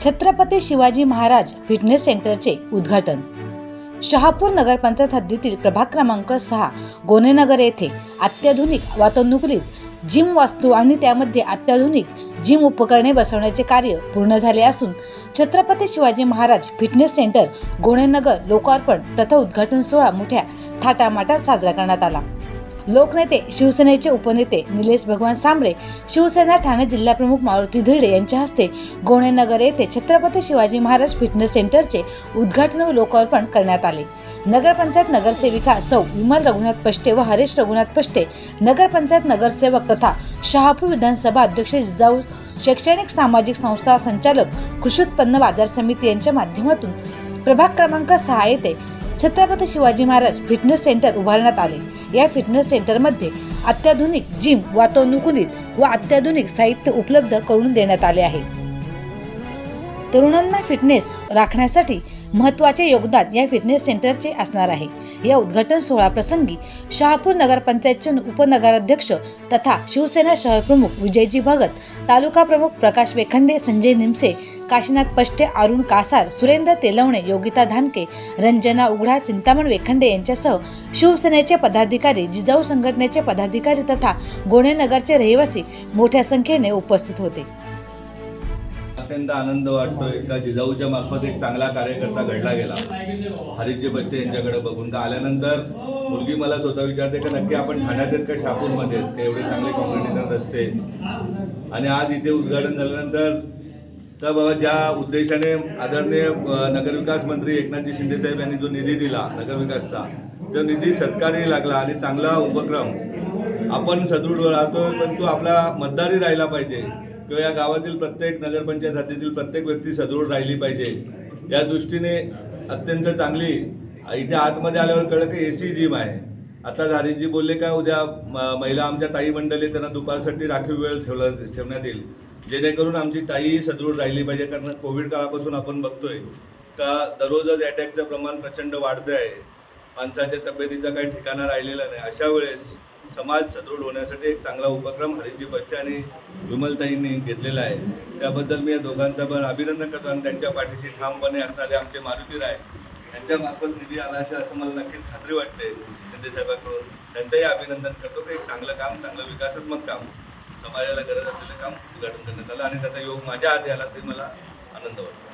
Chhatrapati Shivaji Maharaj fitness सेंटरचे उद्घाटन. शहापूर नगरपंचायत हद्दीतील प्रभाग क्रमांक सहा गोनेनगर येथे अत्याधुनिक वातानुकूलित जिम वास्तू आणि त्यामध्ये अत्याधुनिक जिम उपकरणे बसवण्याचे कार्य पूर्ण झाले असून छत्रपती शिवाजी महाराज फिटनेस सेंटर गोणेनगर लोकार्पण तथा उद्घाटन सोहळा मोठ्या थाटामाटात साजरा करण्यात आला. लोकनेते शिवसेनेचे उपनेते निलेश भगवान सांबरे शिवसेना ठाणे जिल्हाप्रमुख मारुती धिडे यांच्या हस्ते गोणेनगर येथे छत्रपती शिवाजी महाराज फिटनेस सेंटरचे उद्घाटन व लोकार्पण करण्यात आले. नगरपंचायत नगरसेविका सौ विमल रघुनाथ पष्टे व हरेश रघुनाथ पष्टे नगरपंचायत नगरसेवक तथा शहापूर विधानसभा अध्यक्ष जिजाऊ शैक्षणिक सामाजिक संस्था संचालक कृषी उत्पन्न बाजार समिती यांच्या माध्यमातून प्रभाग क्रमांक सहा येथे छत्रपती शिवाजी महाराज फिटनेस सेंटर उभारण्यात आले. या फिटनेस सेंटरमध्ये अत्याधुनिक जिम वातानुकूलित व अत्याधुनिक साहित्य उपलब्ध करून देण्यात आले आहे. तरुणांना फिटनेस राखण्यासाठी महत्त्वाचे योगदान या फिटनेस सेंटरचे असणार आहे. या उद्घाटन सोहळा प्रसंगी शहापूर नगरपंचायतचे उपनगराध्यक्ष तथा शिवसेना शहरप्रमुख विजयजी भगत तालुका प्रमुख प्रकाश वेखंडे संजय निमसे काशीनाथ पष्टे अरुण कासार सुरेंद्र तेलवणे योगिता धानके रंजना उघडा चिंतामण वेखंडे यांच्यासह शिवसेनेचे पदाधिकारी जिजाऊ संघटनेचे पदाधिकारी तथा गोणेनगरचे रहिवासी मोठ्या संख्येने उपस्थित होते. अत्यंत आनंद वाटतोय का जिजाऊच्या मार्फत एक चांगला कार्यकर्ता घडला गेला. हरिजी बस्ते यांच्याकडे बघून. का आल्यानंतर मुलगी मला स्वतः विचारते का नक्की आपण ठाण्यात आहेत का शापूरमध्ये आहेत? का एवढे चांगले कॉम्पिटिटर रस्ते? आणि आज इथे उद्घाटन झाल्यानंतर तर बाबा ज्या उद्देशाने आदरणीय नगरविकास मंत्री एकनाथजी शिंदेसाहेब यांनी जो निधी दिला नगरविकासचा तो निधी सत्कारी लागला आणि चांगला उपक्रम. आपण सदृढ राहतोय पण तो आपला मतदारही राहिला पाहिजे. किंवा या गावातील प्रत्येक नगरपंचायत हद्दीतील प्रत्येक व्यक्ती सदृढ राहिली पाहिजे. या दृष्टीने अत्यंत चांगली. इथे आतमध्ये आल्यावर कळलं की ए सी जिम आहे. आता झारीजी बोलले का उद्या म- महिला आमच्या ताई मंडळी त्यांना दुपारसाठी राखीव वेळ ठेवला ठेवण्यात येईल. जेणेकरून आमची ताई सदृढ राहिली पाहिजे कारण कोविड काळापासून आपण बघतोय का दररोजच अटॅकचं प्रमाण प्रचंड वाढतं आहे माणसाच्या तब्येतीचा काही ठिकाणा राहिलेला नाही. अशा वेळेस समाज सदृढ होण्यासाठी एक चांगला उपक्रम हरिजी बस्टे आणि विमलताईंनी घेतलेला आहे. त्याबद्दल मी या दोघांचा पण अभिनंदन करतो आणि त्यांच्या पाठीशी ठामपणे असणारे आमचे मारुती राय यांच्यामार्फत निधी आला असेल असं मला नक्कीच खात्री वाटते. शिंदेसाहेबांकडून त्यांचंही अभिनंदन करतो की एक चांगलं काम चांगलं विकासात्मक काम समाजाला गरज असलेलं काम उद्घाटन करण्यात आलं आणि त्याचा योग माझ्या हाती आला ते मला आनंद वाटतो.